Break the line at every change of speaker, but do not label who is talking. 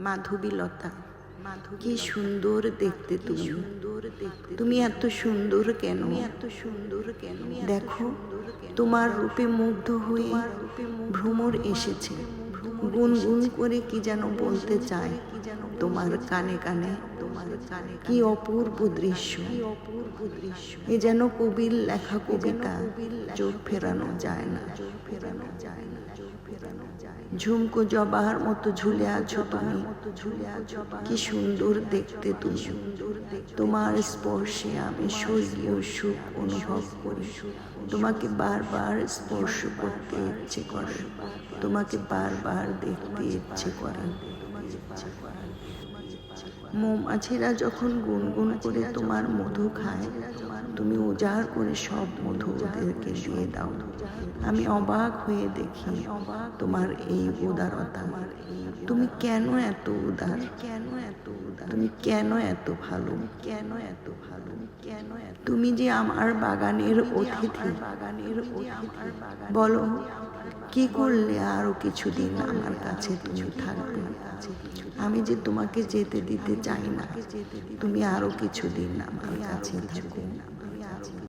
মাধবীলতা। কি সুন্দর দেখতে তুমি। সুন্দর দেখতে তুমি। এত সুন্দর কেন? এত সুন্দর কেন? দেখো তোমার রূপে মুগ্ধ হয়ে ভ্রমর এসেছে। গুনগুন করে কি যেন বলতে চায়। তোমার কানে কানে তোমার কানে কি অপূর্ব দৃশ্য। অপূর্ব দৃশ্য এ যেন কবির লেখা কবিতা। চোখ ফেরানো যায় না। চোখ ফেরানো যায় না ঝুমকো জবার মতো ঝুলে আছো তুমি। কি সুন্দর দেখতে তুমি। সুন্দর তোমার স্পর্শে আমি স্বর্গীয় সুখ অনুভব করি। তোমাকে বারবার স্পর্শ করতে ইচ্ছে করে। তোমাকে বারবার দেখতে ইচ্ছে করে। মৌমাছিরা যখন গুনগুন করে তোমার মধু খায়, তুমি উজাড় করে সব মধু ওদেরকে দিয়ে দাও। আমি অবাক হয়ে দেখি তোমার এই উদারতা। তুমি কেন এত উদার? কেন তুমি কেন এত ভালো? কেন এত ভালো? কেন তুমি যে আমার বাগানের অতিথি। বাগানের বলো কি করলে আরও কিছুদিন আমার কাছে তুমি থাকবে? আমি যে তোমাকে যেতে দিতে চাই না তুমি আরও কিছুদিন আমার কাছে থাকো।